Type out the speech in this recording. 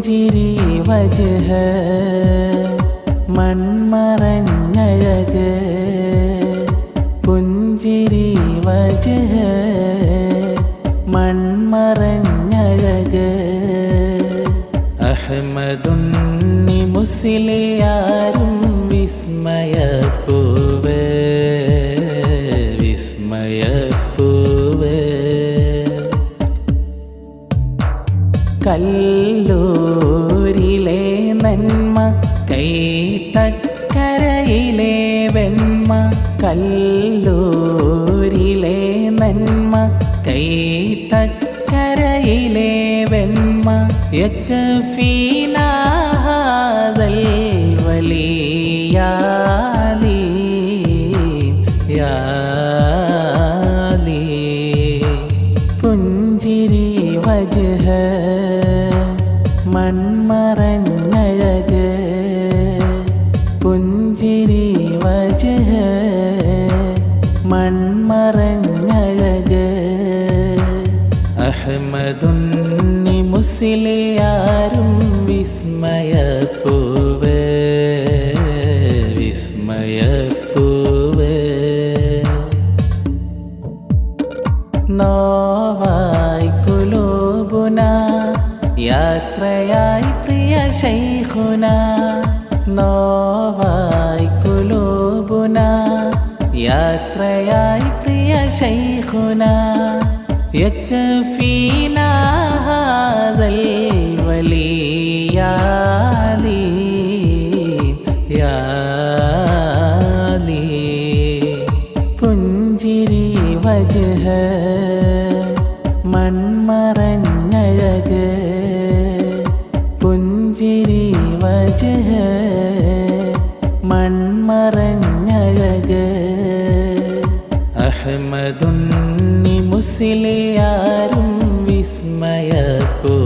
പുഞ്ചിരി വജഹ മൺമറഞ്ഞഴക്. പുഞ്ചിരി വജഹ മൺമറഞ്ഞഴക്. അഹമ്മദുണ്ണി മുസ്ലിയാരും വിസ്മയപ്പൂവ് കല്ലൂരിലെ നന്മ കൈത്തക്കരയിലെ വെണ്മ കല്ലൂരിലെ നന്മ കൈത്തക്കരയിലെ വെണ്മ യക്ഫീനാഹാദൽ വലിയാലി യാലി മൺമറഞ്ഞഴക് പുഞ്ചിരി വജഹ മൺമറഞ്ഞഴക് അഹമ്മദുണ്ണി മുസ്ലിയാരും വിസ്മയപ്പൂവ് വിസ്മയപ്പൂവ്. നോവായി പ്രിയ ശൈഖുന നോവായി കുലൂബുന യാത്രയായി പ്രിയ ശൈഖുന യക്ഫീനാ ഹാദൽ വലിയാലി യാലി പുഞ്ചിരി വജഹ മൺമറഞ്ഞഴക് മറച്ച് മൺമറഞ്ഞഴക്. അഹമ്മദുണ്ണി മുസ്ലിയാരും വിസ്മയപ്പൂ.